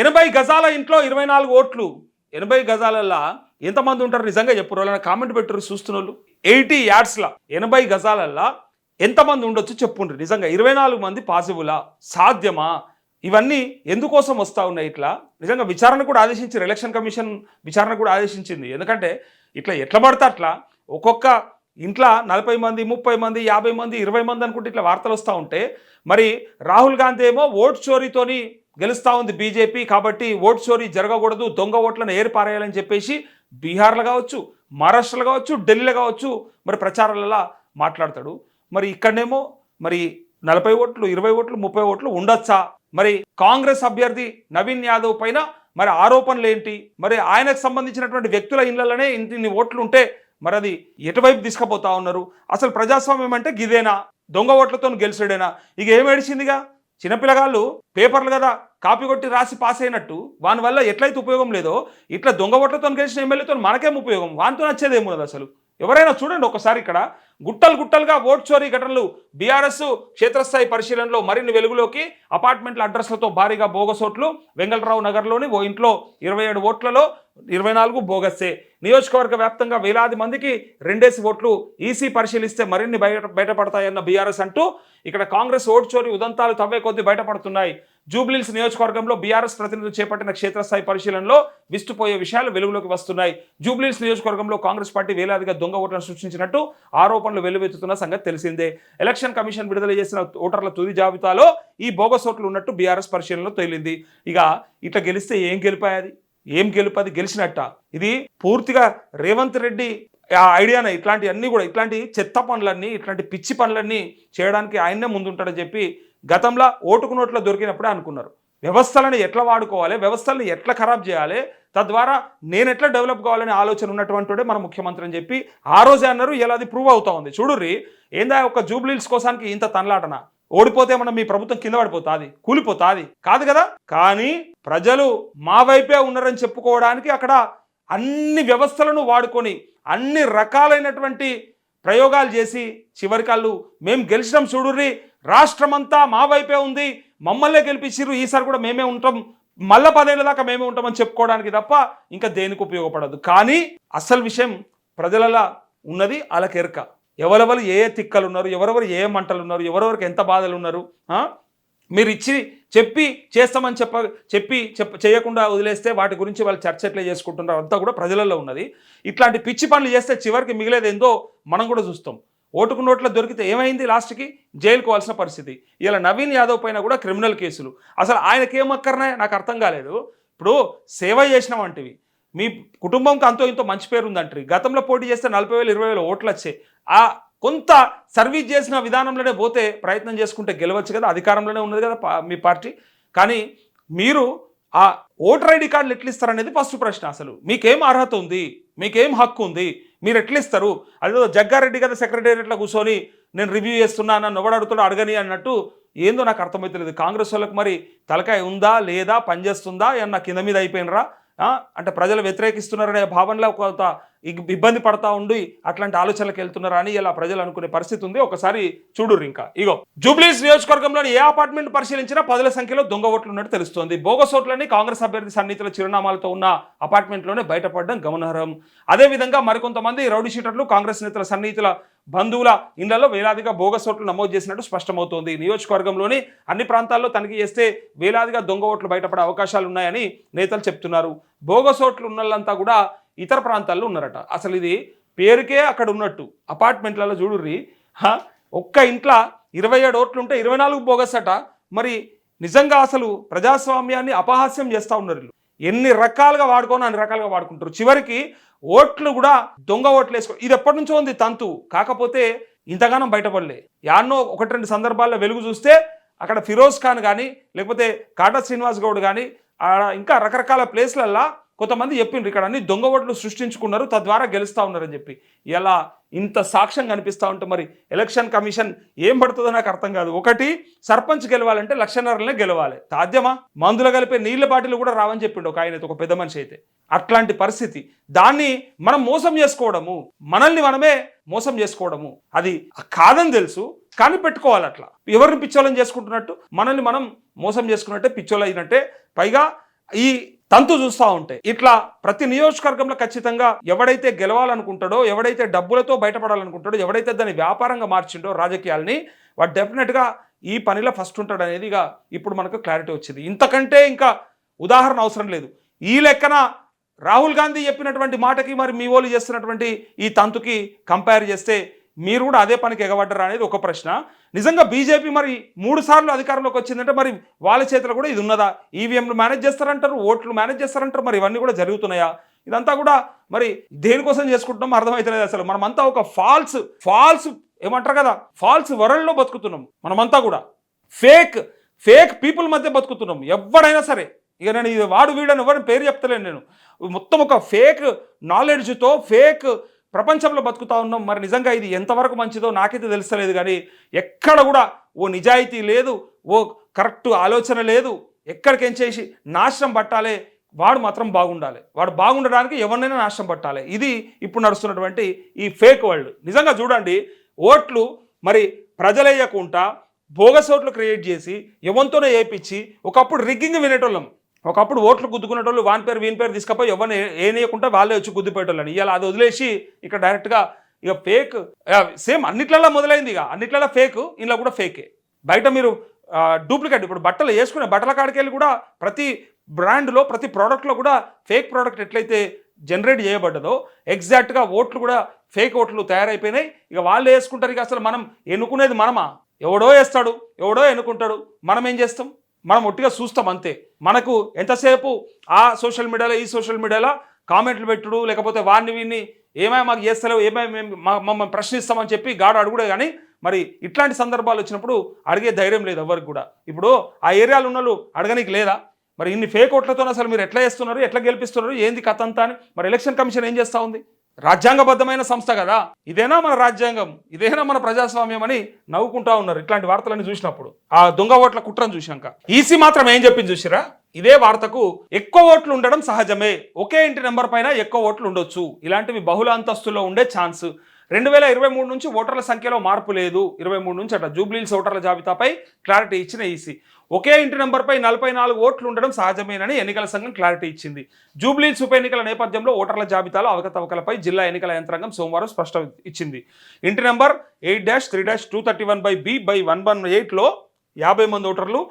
ఎనభై గజాల ఇంట్లో ఇరవై నాలుగు ఓట్లు. ఎనభై గజాలల్లా ఎంతమంది ఉంటారు నిజంగా చెప్పరు వాళ్ళని కామెంట్ పెట్టరు చూస్తున్న వాళ్ళు ఎయిటీ యాడ్స్లా. ఎనభై గజాలల్లా ఎంతమంది ఉండొచ్చు చెప్పుండ్రు? నిజంగా ఇరవై నాలుగు మంది పాసిబులా? సాధ్యమా? ఇవన్నీ ఎందుకోసం వస్తూ ఉన్నాయి ఇట్లా? నిజంగా విచారణ కూడా ఆదేశించారు ఎలక్షన్ కమిషన్ విచారణ కూడా ఆదేశించింది. ఎందుకంటే ఇట్లా ఎట్లా పడితే అట్లా ఒక్కొక్క ఇంట్లో నలభై మంది ముప్పై మంది యాభై మంది ఇరవై మంది అనుకుంటే ఇట్లా వార్తలు వస్తూ ఉంటే మరి రాహుల్ గాంధీ ఏమో ఓట్ చోరీతోని గెలుస్తూ ఉంది బీజేపీ కాబట్టి ఓట్ చోరీ జరగకూడదు దొంగ ఓట్లను ఏర్పారేయాలని చెప్పేసి బీహార్లో కావచ్చు మహారాష్ట్రలో కావచ్చు ఢిల్లీలో కావచ్చు మరి ప్రచారాలలో మాట్లాడతాడు. మరి ఇక్కడనేమో మరి నలభై ఓట్లు ఇరవై ఓట్లు ముప్పై ఓట్లు ఉండొచ్చా? మరి కాంగ్రెస్ అభ్యర్థి నవీన్ యాదవ్ పైన మరి ఆరోపణలు ఏంటి? మరి ఆయనకు సంబంధించినటువంటి వ్యక్తుల ఇళ్ళలోనే ఇన్ని ఓట్లు ఉంటే మరి అది ఎటువైపు తీసుకుపోతా ఉన్నారు? అసలు ప్రజాస్వామ్యం అంటే గిదేనా? దొంగ ఓట్లతో గెలిచాడేనా? ఇక ఏం ఏడిచిందిగా? చిన్నపిల్లగాళ్ళు పేపర్లు కదా కాపీ కొట్టి రాసి పాస్ అయినట్టు వాని వల్ల ఎట్లయితే ఉపయోగం లేదో ఇట్లా దొంగ ఓట్లతో గెలిచిన ఎమ్మెల్యేతో మనకేం ఉపయోగం? వానితో నచ్చేదేమో లేదు అసలు. ఎవరైనా చూడండి ఒకసారి ఇక్కడ గుట్టలు గుట్టలుగా ఓట్ చోరీ ఘటనలు బీఆర్ఎస్ క్షేత్రస్థాయి పరిశీలనలో మరిన్ని వెలుగులోకి అపార్ట్మెంట్ల అడ్రస్లతో భారీగా బోగసోట్లు వెంగళరావు నగర్లోని ఓ ఇంట్లో ఇరవై ఏడు ఓట్లలో ఇరవై నాలుగు బోగస్సే. నియోజకవర్గ వ్యాప్తంగా వేలాది మందికి రెండేసి ఓట్లు ఈసీ పరిశీలిస్తే మరిన్ని బయట బయటపడతాయన్న బీఆర్ఎస్ అంటూ ఇక్కడ కాంగ్రెస్ ఓటు చోరీ ఉదంతాలు తవ్వే కొద్దీ బయటపడుతున్నాయి. జూబ్లీల్స్ నియోజకవర్గంలో బీఆర్ఎస్ ప్రతినిధులు చేపట్టిన క్షేత్రస్థాయి పరిశీలనలో విస్తుపోయే విషయాలు వెలుగులోకి వస్తున్నాయి. జూబ్లీల్స్ నియోజకవర్గంలో కాంగ్రెస్ పార్టీ వేలాదిగా దొంగ ఓట్లను సృష్టించినట్టు ఆరోపణలు వెల్లువెత్తుతున్న సంగతి తెలిసిందే. ఎలక్షన్ కమిషన్ విడుదల చేసిన ఓటర్ల తుది జాబితాలో ఈ బోగస్ ఓట్లు ఉన్నట్టు బీఆర్ఎస్ పరిశీలనలో తేలింది. ఇక ఇట్లా గెలిస్తే ఏం గెలిపాయది? ఏం గెలుపది గెలిచినట్ట. ఇది పూర్తిగా రేవంత్ రెడ్డి ఆ ఐడియానే ఇట్లాంటివన్నీ కూడా ఇట్లాంటి చెత్త పనులన్నీ ఇట్లాంటి పిచ్చి పనులన్నీ చేయడానికి ఆయన్నే ముందుంటాడని చెప్పి గతంలో ఓటుకు నోట్లో దొరికినప్పుడే అనుకున్నారు. వ్యవస్థలను ఎట్లా వాడుకోవాలి వ్యవస్థలను ఎట్లా ఖరాబ్ చేయాలి తద్వారా నేను ఎట్లా డెవలప్ కావాలనే ఆలోచన ఉన్నటువంటి మన ముఖ్యమంత్రి అని చెప్పి ఆ రోజే అన్నారు ఇలా అది ప్రూవ్ అవుతా ఉంది. చూడుర్రి ఏందా ఒక జూబ్లీల్స్ కోసానికి ఇంత తనలాటన? ఓడిపోతే మనం మీ ప్రభుత్వం కింద పడిపోతాది కూలిపోతాది? కాదు కదా? కానీ ప్రజలు మా వైపే ఉన్నారని చెప్పుకోవడానికి అక్కడ అన్ని వ్యవస్థలను వాడుకొని అన్ని రకాలైనటువంటి ప్రయోగాలు చేసి చివరికి వాళ్ళు మేము గెలిచినాం చూడుర్రి రాష్ట్రమంతా మా వైపే ఉంది మమ్మల్నే గెలిపించారు ఈసారి కూడా మేమే ఉంటాం మళ్ళా పదేళ్ళ దాకా మేమే ఉంటామని చెప్పుకోవడానికి తప్ప ఇంకా దేనికి ఉపయోగపడదు. కానీ అసలు విషయం ప్రజలలా ఉన్నది అలకెరక ఎవరెవరు ఏ తిక్కలు ఉన్నారు ఎవరెవరు ఏ మంటలు ఉన్నారు ఎవరెవరికి ఎంత బాధలు ఉన్నారు మీరు ఇచ్చి చెప్పి చేస్తామని చెప్ప చెప్పి చెప్ప చేయకుండా వదిలేస్తే వాటి గురించి వాళ్ళు చర్చ ఎట్లా చేసుకుంటున్నారు అంతా కూడా ప్రజలలో ఉన్నది. ఇట్లాంటి పిచ్చి పనులు చేస్తే చివరికి మిగిలేది ఏందో మనం కూడా చూస్తాం. ఓటుకు నోట్ల దొరికితే ఏమైంది లాస్ట్కి? జైలుకు పోవాల్సిన పరిస్థితి. ఇలా నవీన్ యాదవ్ పైన కూడా క్రిమినల్ కేసులు. అసలు ఆయనకేమక్కరనే నాకు అర్థం కాలేదు. ఇప్పుడు సేవ చేసిన వంటివి మీ కుటుంబంకి అంతో ఇంతో మంచి పేరు ఉందంటారు గతంలో పోటీ చేస్తే నలభై వేలు ఇరవై వేలు ఓట్లు వచ్చాయి. ఆ కొంత సర్వీస్ చేసిన విధానంలోనే పోతే ప్రయత్నం చేసుకుంటే గెలవచ్చు కదా అధికారంలోనే ఉన్నది కదా మీ పార్టీ. కానీ మీరు ఆ ఓటర్ ఐడి కార్డులు ఎట్లా ఇస్తారనేది ఫస్ట్ ప్రశ్న అసలు. మీకేం అర్హత ఉంది? మీకేం హక్కు ఉంది? మీరు ఎట్లా ఇస్తారు అదేదో జగ్గారెడ్డి కదా సెక్రటేరియట్లో కూర్చొని నేను రివ్యూ చేస్తున్నా నన్ను ఎవడు అడుగుతాడో అడగని అన్నట్టు ఏందో నాకు అర్థమవుతలేదు కాంగ్రెస్ వాళ్ళకి మరి తలకాయ ఉందా లేదా? పనిచేస్తుందా ఏమన్నా కింద మీద అయిపోయినరా? అంటే ప్రజలు వ్యతిరేకిస్తున్నారనే భావనలో కొంత ఇబ్బంది పడతా ఉండి అట్లాంటి ఆలోచనలకు వెళ్తున్నారా అని ఇలా ప్రజలు అనుకునే పరిస్థితి ఉంది. ఒకసారి చూడురు ఇంకా. ఇగో జూబ్లీస్ నియోజకవర్గంలోని ఏ అపార్ట్మెంట్ పరిశీలించినా పదుల సంఖ్యలో దొంగ ఓట్లు ఉన్నట్టు తెలుస్తోంది. బోగస్ ఓట్లని కాంగ్రెస్ అభ్యర్థి సన్నిహితుల చిరునామాలతో ఉన్న అపార్ట్మెంట్లోనే బయటపడడం గమనార్హం. అదేవిధంగా మరికొంతమంది రౌడీ షీటర్లు కాంగ్రెస్ నేతల సన్నిహితుల బంధువుల ఇళ్ళలో వేలాదిగా బోగస్ ఓట్లు నమోదు చేసినట్టు స్పష్టమవుతోంది. నియోజకవర్గంలోని అన్ని ప్రాంతాల్లో తనిఖీ చేస్తే వేలాదిగా దొంగ ఓట్లు బయటపడే అవకాశాలు ఉన్నాయని నేతలు చెప్తున్నారు. బోగస్ ఓట్లు ఉన్నోళ్ళంతా కూడా ఇతర ప్రాంతాల్లో ఉన్నారట. అసలు ఇది పేరుకే అక్కడ ఉన్నట్టు. అపార్ట్మెంట్లలో చూడుర్రి. ఒక్క ఇంట్లో ఇరవై ఏడు ఓట్లు ఉంటే ఇరవై నాలుగు బోగస్ అట. మరి నిజంగా అసలు ప్రజాస్వామ్యాన్ని అపహాస్యం చేస్తూ ఉన్నారు ఎన్ని రకాలుగా వాడుకోనో అన్ని రకాలుగా వాడుకుంటారు. చివరికి ఓట్లు కూడా దొంగ ఓట్లు వేసుకో ఇది ఎప్పటి నుంచో ఉంది తంతు. కాకపోతే ఇంతగానం బయటపడలే. యాన్నో ఒకటి రెండు సందర్భాల్లో వెలుగు చూస్తే అక్కడ ఫిరోజ్ ఖాన్ కానీ లేకపోతే కాటా శ్రీనివాస్ గౌడ్ కానీ ఇంకా రకరకాల ప్లేస్లల్లో కొంతమంది చెప్పిండ్రు ఇక్కడ అన్ని దొంగ ఓట్లు సృష్టించుకున్నారు తద్వారా గెలుస్తూ ఉన్నారని చెప్పి. ఇలా ఇంత సాక్ష్యం కనిపిస్తూ ఉంటే మరి ఎలక్షన్ కమిషన్ ఏం పడుతుందో నాకు అర్థం కాదు. ఒకటి సర్పంచ్ గెలవాలంటే లక్షన్నరలనే గెలవాలి. సాధ్యమా? మందులు కలిపే నీళ్ళ బాటిల్ కూడా రావని చెప్పిండు ఒక ఆయన ఒక పెద్ద మనిషి అయితే. అట్లాంటి పరిస్థితి. దాన్ని మనం మోసం చేసుకోవడము మనల్ని మనమే మోసం చేసుకోవడము అది కాదని తెలుసు కానీ పెట్టుకోవాలి అట్లా. ఎవరిని పిచ్చోళం చేసుకుంటున్నట్టు? మనల్ని మనం మోసం చేసుకున్నట్టే పిచ్చోళ్ళు అయినట్టే. పైగా ఈ తంతు చూస్తూ ఉంటే. ఇట్లా ప్రతి నియోజకవర్గంలో ఖచ్చితంగా ఎవడైతే గెలవాలనుకుంటాడో ఎవడైతే డబ్బులతో బయటపడాలనుకుంటాడో ఎవడైతే దాన్ని వ్యాపారంగా మార్చిండో రాజకీయాల్ని వాడు డెఫినెట్గా ఈ పనిలో ఫస్ట్ ఉంటాడు అనేది ఇక ఇప్పుడు మనకు క్లారిటీ వచ్చింది. ఇంతకంటే ఇంకా ఉదాహరణ అవసరం లేదు. ఈ లెక్కన రాహుల్ గాంధీ చెప్పినటువంటి మాటకి మరి మీ వాళ్ళు చేస్తున్నటువంటి ఈ తంతుకి కంపేర్ చేస్తే మీరు కూడా అదే పనికి ఎగబడ్డరా అనేది ఒక ప్రశ్న. నిజంగా బీజేపీ మరి మూడు సార్లు అధికారంలోకి వచ్చిందంటే మరి వాళ్ళ చేతిలో కూడా ఇది ఉన్నదా? ఈవీఎంలు మేనేజ్ చేస్తారంటారు? ఓట్లు మేనేజ్ చేస్తారంటారు? మరి ఇవన్నీ కూడా జరుగుతున్నాయా? ఇదంతా కూడా మరి దేనికోసం చేసుకుంటున్నాం అర్థమవుతలేదు అసలు. మనమంతా ఒక ఫాల్స్ ఫాల్స్ ఏమంటారు కదా? ఫాల్స్ వరల్డ్లో బతుకుతున్నాం మనమంతా కూడా. ఫేక్ ఫేక్ పీపుల్ మధ్య బతుకుతున్నాం. ఎవడైనా సరే. ఇక నేను ఇది వాడు వీడని ఎవరిని పేరు చెప్తలేను నేను. మొత్తం ఒక ఫేక్ నాలెడ్జ్తో ఫేక్ ప్రపంచంలో బతుకుతా ఉన్నాం. మరి నిజంగా ఇది ఎంతవరకు మంచిదో నాకైతే తెలుస్తలేదు కానీ ఎక్కడ కూడా ఓ నిజాయితీ లేదు ఓ కరెక్ట్ ఆలోచన లేదు. ఎక్కడికెంచేసి నాశనం పట్టాలే వాడు మాత్రం బాగుండాలి. వాడు బాగుండడానికి ఎవరినైనా నాశనం పట్టాలి. ఇది ఇప్పుడు నడుస్తున్నటువంటి ఈ ఫేక్ వరల్డ్. నిజంగా చూడండి ఓట్లు మరి ప్రజలయ్యకుండా బోగస్ ఓట్లు క్రియేట్ చేసి ఎవంతోనే వేయించి ఒకప్పుడు రిగ్గింగ్ వినేటోళ్ళం. ఒకప్పుడు ఓట్లు గుద్దుకునేటోళ్ళు వాన్ పేరు వీని పేరు తీసుకపోయి ఎవరిని ఏనియకుండా వాళ్ళే వచ్చి గుద్దుపోయేటోళ్ళని. ఇవాళ అది వదిలేసి ఇక్కడ డైరెక్ట్గా ఇక ఫేక్ సేమ్ అన్నిట్లలో మొదలైంది ఇక. అన్నిట్లలో ఫేక్ ఇందులో కూడా ఫేకే బయట మీరు డూప్లికేట్ ఇప్పుడు బట్టలు వేసుకునే బట్టల కాడికి వెళ్ళి కూడా ప్రతి బ్రాండ్లో ప్రతి ప్రోడక్ట్లో కూడా ఫేక్ ప్రోడక్ట్ ఎట్లయితే జనరేట్ చేయబడ్డదో ఎగ్జాక్ట్గా ఓట్లు కూడా ఫేక్ ఓట్లు తయారైపోయినాయి. ఇక వాళ్ళు వేసుకుంటారు ఇక అసలు మనం ఎన్నుకునేది మనమా? ఎవడో వేస్తాడు ఎవడో ఎన్నుకుంటాడు మనం ఏం చేస్తాం? మనం ఒట్టిగా చూస్తాం అంతే. మనకు ఎంతసేపు ఆ సోషల్ మీడియాలో ఈ సోషల్ మీడియాలో కామెంట్లు పెట్టుడు లేకపోతే వాడిని వీడిని ఏమై మాకు చేస్తలేవు ఏమై మేము మమ్మల్ని ప్రశ్నిస్తామని చెప్పి గాడు అడుగుడే కానీ మరి ఇట్లాంటి సందర్భాలు వచ్చినప్పుడు అడిగే ధైర్యం లేదు ఎవరికి కూడా. ఇప్పుడు ఆ ఏరియాలో ఉన్న వాళ్ళు అడగనీకి లేదా? మరి ఇన్ని ఫేక్ ఓట్లతో అసలు మీరు ఎట్లా చేస్తున్నారు ఎట్లా గెలిపిస్తున్నారు ఏంది కథ అంతా అని? మరి ఎలక్షన్ కమిషన్ ఏం చేస్తూ ఉంది? రాజ్యాంగబద్ధమైన సంస్థ కదా. ఇదేనా మన రాజ్యాంగం? ఇదేనా మన ప్రజాస్వామ్యం అని నవ్వుకుంటా ఉన్నారు ఇట్లాంటి వార్తలని చూసినప్పుడు. ఆ దొంగ ఓట్ల కుట్రను చూసినాక ఈసీ మాత్రం ఏం చెప్పింది చూసిరా? ఇదే వార్తకు ఎక్కువ ఓట్లు ఉండడం సహజమే. ఒకే ఇంటి నెంబర్ పైన ఎక్కువ ఓట్లు ఉండొచ్చు. ఇలాంటివి బహుళ అంతస్తులో ఉండే ఛాన్స్. రెండు వేల ఇరవై మూడు నుంచి ఓటర్ల సంఖ్యలో మార్పు లేదు. ఇరవై మూడు నుంచి అట జూబ్లీల్స్ ఓటర్ల జాబితాపై క్లారిటీ ఇచ్చిన ఈసీ. ఒకే ఇంటి నెంబర్పై నలభై నాలుగు ఓట్లు ఉండడం సహజమేనని ఎన్నికల సంఘం క్లారిటీ ఇచ్చింది. జూబ్లీల్స్ ఉప ఎన్నికల నేపథ్యంలో ఓటర్ల జాబితాలో అవకతవకలపై జిల్లా ఎన్నికల యంత్రాంగం సోమవారం స్పష్టం ఇచ్చింది. ఇంటి number eight dash three dash two thirty one by B by one one ఎయిట్లో యాభై మంది ఓటర్లు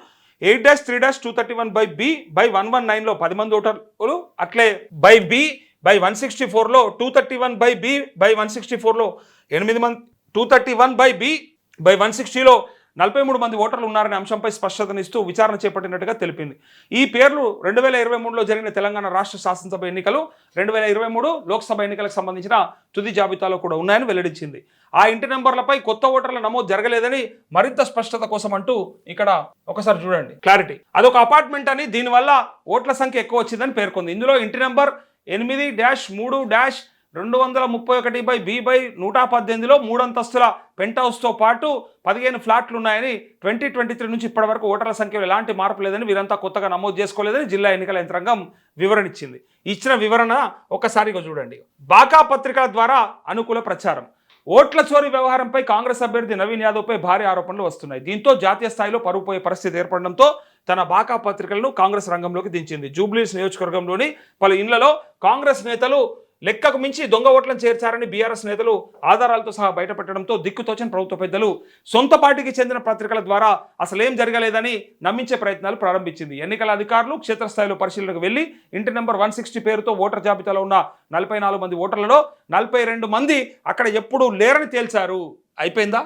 eight dash three dash two thirty one by B by one one నైన్లో పది మంది ఓటర్లు అట్లే by B by one sixty ఫోర్లో two thirty one by B by one sixty ఫోర్లో ఎనిమిది మంది two thirty one by B by one సిక్స్టీలో నలభై మూడు మంది ఓటర్లు ఉన్నారనే అంశంపై స్పష్టతనిస్తూ విచారణ చేపట్టినట్టుగా తెలిపింది. ఈ పేర్లు రెండు వేల ఇరవై మూడులో జరిగిన తెలంగాణ రాష్ట్ర శాసనసభ ఎన్నికలు రెండు వేల ఇరవై మూడు లోక్సభ ఎన్నికలకు సంబంధించిన తుది జాబితాలో కూడా ఉన్నాయని వెల్లడించింది. ఆ ఇంటి నెంబర్లపై కొత్త ఓటర్ల నమోదు జరగలేదని మరింత స్పష్టత కోసం అంటూ ఇక్కడ ఒకసారి చూడండి. క్లారిటీ. అదొక అపార్ట్మెంట్ అని దీనివల్ల ఓట్ల సంఖ్య ఎక్కువ వచ్చిందని పేర్కొంది. ఇందులో ఇంటి నెంబర్ ఎనిమిది డాష్ మూడు డాష్ రెండు వందల ముప్పై ఒకటి బై బి బై నూట పద్దెనిమిదిలో మూడు అంతస్తుల పెంట్ హౌస్తో పాటు పదిహేను ఫ్లాట్లు ఉన్నాయని ట్వంటీ ట్వంటీ త్రీ నుంచి ఇప్పటివరకు ఓటర్ల సంఖ్యలో ఎలాంటి మార్పు లేదని వీరంతా కొత్తగా నమోదు చేసుకోలేదని జిల్లా ఎన్నికల యంత్రాంగం వివరణ ఇచ్చింది ఇచ్చిన వివరణ ఒక్కసారిగా చూడండి. బాకా పత్రికల ద్వారా అనుకూల ప్రచారం. ఓట్ల చోరీ వ్యవహారంపై కాంగ్రెస్ అభ్యర్థి నవీన్ యాదవ్పై భారీ ఆరోపణలు వస్తున్నాయి. దీంతో జాతీయ స్థాయిలో పరుగుపోయే పరిస్థితి ఏర్పడడంతో తన బాకా పత్రికలను కాంగ్రెస్ రంగంలోకి దించింది. జూబ్లీస్ నియోజకవర్గంలోని పలు ఇండ్లలో కాంగ్రెస్ నేతలు లెక్కకు మించి దొంగ ఓట్లను చేర్చారని బీఆర్ఎస్ నేతలు ఆధారాలతో సహా బయటపెట్టడంతో దిక్కుతోచని ప్రభుత్వ పెద్దలు సొంత పార్టీకి చెందిన పత్రికల ద్వారా అసలేం జరగలేదని నమ్మించే ప్రయత్నాలు ప్రారంభించింది. ఎన్నికల అధికారులు క్షేత్రస్థాయిలో పరిశీలనకు వెళ్ళి ఇంటి నెంబర్ వన్ సిక్స్టీ పేరుతో ఓటర్ జాబితాలో ఉన్న నలభై నాలుగు మంది ఓటర్లలో నలభై రెండు మంది అక్కడ ఎప్పుడూ లేరని తేల్చారు. అయిపోయిందా?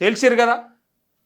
తేల్చారు కదా?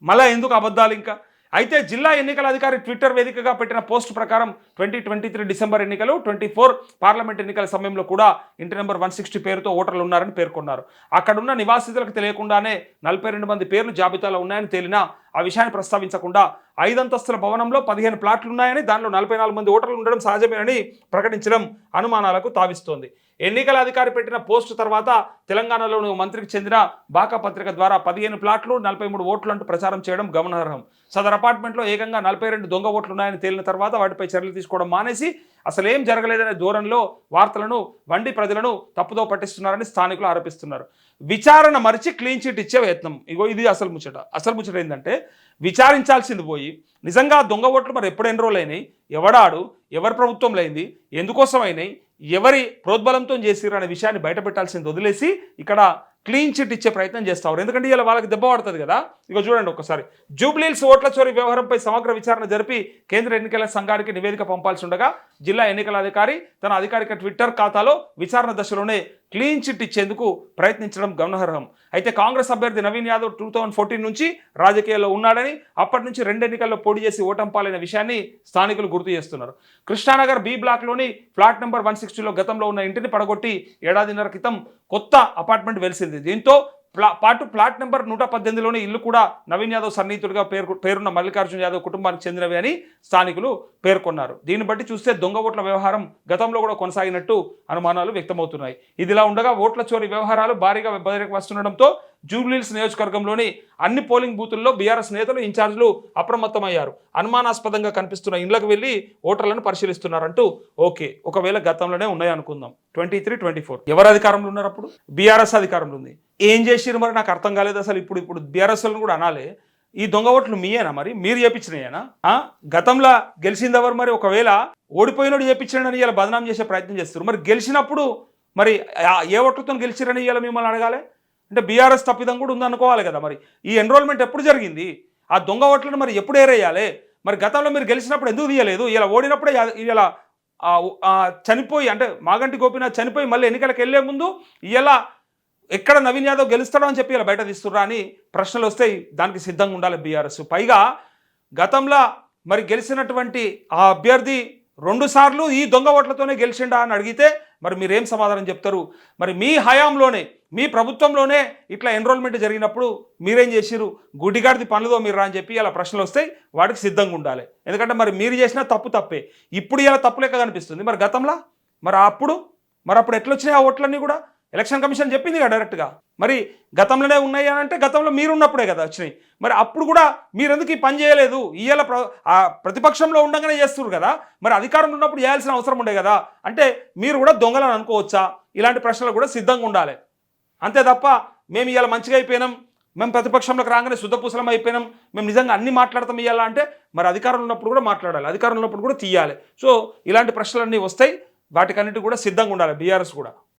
మళ్ళా ఎందుకు అబద్ధాలు ఇంకా? అయితే జిల్లా ఎన్నికల అధికారి ట్విట్టర్ వేదికగా పెట్టిన పోస్ట్ ప్రకారం ట్వంటీ ట్వంటీ త్రీ డిసెంబర్ ఎన్నికలు ట్వంటీ ఫోర్ పార్లమెంట్ ఎన్నికల సమయంలో కూడా ఇంటి నెంబర్ వన్ సిక్స్టీ పేరుతో ఓటర్లు ఉన్నారని పేర్కొన్నారు. అక్కడున్న నివాసితులకు తెలియకుండానే నలభై రెండు మంది పేర్లు జాబితాలో ఉన్నాయని తేలినా ఆ విషయాన్ని ప్రస్తావించకుండా ఐదంతస్తుల భవనంలో పదిహేను ప్లాట్లు ఉన్నాయని దానిలో నలభై నాలుగు మంది ఓటర్లు ఉండడం సహజమేనని ప్రకటించడం అనుమానాలకు తావిస్తోంది. ఎన్నికల అధికారి పెట్టిన పోస్టు తర్వాత తెలంగాణలోని మంత్రికి చెందిన బాకా పత్రిక ద్వారా పదిహేను ప్లాట్లు నలభై మూడు ఓట్లు అంటూ ప్రచారం చేయడం గమనార్హం. సదర్ అపార్ట్మెంట్లో ఏకంగా నలభై రెండు దొంగ ఓట్లు ఉన్నాయని తేలిన తర్వాత వాటిపై చర్యలు తీసుకోవడం మానేసి అసలేం జరగలేదనే ధోరణిలో వార్తలను వండి ప్రజలను తప్పుదో పట్టిస్తున్నారని స్థానికులు ఆరోపిస్తున్నారు. విచారణ మరిచి క్లీన్ చిట్ ఇచ్చే ప్రయత్నం. ఇగో ఇది అసలు ముచ్చట. అసలు ముచ్చట ఏంటంటే విచారించాల్సింది పోయి నిజంగా దొంగ ఓట్లు మరి ఎప్పుడు ఎన్రోల్ అయినాయి ఎవడాడు? ఎవరి ప్రభుత్వంలో అయింది? ఎందుకోసం అయినాయి ఎవరి ప్రోద్బలంతో చేసిర్రు అనే విషయాన్ని బయటపెట్టాల్సింది వదిలేసి ఇక్కడ క్లీన్ చిట్ ఇచ్చే ప్రయత్నం చేస్తారు ఎందుకంటే ఇలా వాళ్ళకి దెబ్బ పడుతుంది కదా. ఇక చూడండి ఒకసారి. జూబ్లీల్స్ ఓట్ల చోరీ వ్యవహారంపై సమగ్ర విచారణ జరిపి కేంద్ర ఎన్నికల సంఘానికి నివేదిక పంపాల్సి ఉండగా జిల్లా ఎన్నికల అధికారి తన అధికారిక ట్విట్టర్ ఖాతాలో విచారణ దశలోనే క్లీన్ చిట్ ఇచ్చేందుకు ప్రయత్నించడం గమనార్హం. అయితే కాంగ్రెస్ అభ్యర్థి Naveen Yadav two thousand fourteen నుంచి రాజకీయాల్లో ఉన్నాడని అప్పటి నుంచి రెండు ఎన్నికల్లో పోటీ చేసి ఓటం పాలైన విషయాన్ని స్థానికులు గుర్తు చేస్తున్నారు. కృష్ణానగర్ బి బ్లాక్లోని ఫ్లాట్ నెంబర్ వన్ సిక్స్టీలో గతంలో ఉన్న ఇంటిని పడగొట్టి ఏడాదిన్నర క్రితం కొత్త అపార్ట్మెంట్ వెలిసింది. దీంతో ప్లా పాటు ప్లాట్ నెంబర్ నూట పద్దెనిమిదిలోని ఇల్లు కూడా నవీన్ యాదవ్ సన్నిహితుడిగా పేరు పేరున్న మల్లికార్జున యాదవ్ కుటుంబానికి చెందినవి అని స్థానికులు పేర్కొన్నారు. దీన్ని బట్టి చూస్తే దొంగ ఓట్ల వ్యవహారం గతంలో కూడా కొనసాగినట్టు అనుమానాలు వ్యక్తమవుతున్నాయి. ఇదిలా ఉండగా ఓట్ల చోరీ వ్యవహారాలు భారీగా బయటకు వస్తుండడంతో జూబ్లీల్స్ నియోజకవర్గంలోని అన్ని పోలింగ్ బూతుల్లో బీఆర్ఎస్ నేతలు ఇన్ఛార్జీలు అప్రమత్తమయ్యారు. అనుమానాస్పదంగా కనిపిస్తున్న ఇండ్లకు వెళ్ళి ఓటర్లను పరిశీలిస్తున్నారంటూ ఓకే ఒకవేళ గతంలోనే ఉన్నాయి అనుకుందాం ట్వంటీ త్రీ ట్వంటీ ఫోర్. ఎవరు అధికారంలో ఉన్నారు అప్పుడు? బీఆర్ఎస్ అధికారంలో ఉంది. ఏం చేసిరు మరి? నాకు అర్థం కాలేదు అసలు. ఇప్పుడు ఇప్పుడు బీఆర్ఎస్లను కూడా అనాలి. ఈ దొంగ ఓట్లు మీయేనా మరి? మీరు చేపించినాయేనా? గతంలో గెలిచింది ఎవరు మరి? ఒకవేళ ఓడిపోయినోడు చేపించాడని ఇలా బదనాం చేసే ప్రయత్నం చేస్తారు మరి గెలిచినప్పుడు మరి ఏ ఓట్లతో గెలిచిరని ఇలా మిమ్మల్ని అడగాలి? అంటే బీఆర్ఎస్ తప్పిదం కూడా ఉందనుకోవాలి కదా మరి. ఈ ఎన్రోల్మెంట్ ఎప్పుడు జరిగింది? ఆ దొంగ ఓట్లను మరి ఎప్పుడు ఏరేయాలి? మరి గతంలో మీరు గెలిచినప్పుడు ఎందుకు తీయలేదు? ఇలా ఓడినప్పుడే ఇలా చనిపోయి అంటే మాగంటి గోపీనాథ్ చనిపోయి మళ్ళీ ఎన్నికలకు వెళ్ళే ముందు ఇలా ఎక్కడ నవీన్ యాదవ్ గెలుస్తాడో అని చెప్పి ఇలా బయట తీస్తుర్రా అని ప్రశ్నలు వస్తాయి. దానికి సిద్ధంగా ఉండాలి బీఆర్ఎస్. పైగా గతంలో మరి గెలిచినటువంటి ఆ అభ్యర్థి రెండుసార్లు ఈ దొంగ ఓట్లతోనే గెలిచిండా అని అడిగితే మరి మీరేం సమాధానం చెప్తారు? మరి మీ హయాంలోనే మీ ప్రభుత్వంలోనే ఇట్లా ఎన్రోల్మెంట్ జరిగినప్పుడు మీరేం చేసిరు గుడ్డిగాడిది పనులతో మీరు అని చెప్పి ఇలా ప్రశ్నలు వస్తాయి. వాటికి సిద్ధంగా ఉండాలి. ఎందుకంటే మరి మీరు చేసిన తప్పు తప్పే. ఇప్పుడు ఇలా తప్పు లెక్క కనిపిస్తుంది. మరి గతంలో? మరి అప్పుడు? మరి అప్పుడు ఎట్లా వచ్చినాయి ఆ ఓట్లన్నీ కూడా? ఎలక్షన్ కమిషన్ చెప్పింది కదా డైరెక్ట్గా మరి గతంలోనే ఉన్నాయి అని అంటే గతంలో మీరు ఉన్నప్పుడే కదా వచ్చినాయి. మరి అప్పుడు కూడా మీరు ఎందుకు ఈ పని చేయలేదు? ఇవాళ ప్ర ప్రతిపక్షంలో ఉండగానే చేస్తున్నారు కదా. మరి అధికారంలో ఉన్నప్పుడు చేయాల్సిన అవసరం ఉండే కదా. అంటే మీరు కూడా దొంగలను అనుకోవచ్చా? ఇలాంటి ప్రశ్నలు కూడా సిద్ధంగా ఉండాలి. అంతే తప్ప మేము ఇవాళ మంచిగా అయిపోయినాం. మేము ప్రతిపక్షంలోకి రాగానే శుద్ధపూసలం అయిపోయినాం. మేము నిజంగా అన్ని మాట్లాడతాం ఇవ్వాలా అంటే మరి అధికారంలో ఉన్నప్పుడు కూడా మాట్లాడాలి. అధికారంలో ఉన్నప్పుడు కూడా తీయాలి. సో ఇలాంటి ప్రశ్నలన్నీ వస్తాయి. వాటికన్నిటి కూడా సిద్ధంగా ఉండాలి. బీఆర్ఎస్ కూడా.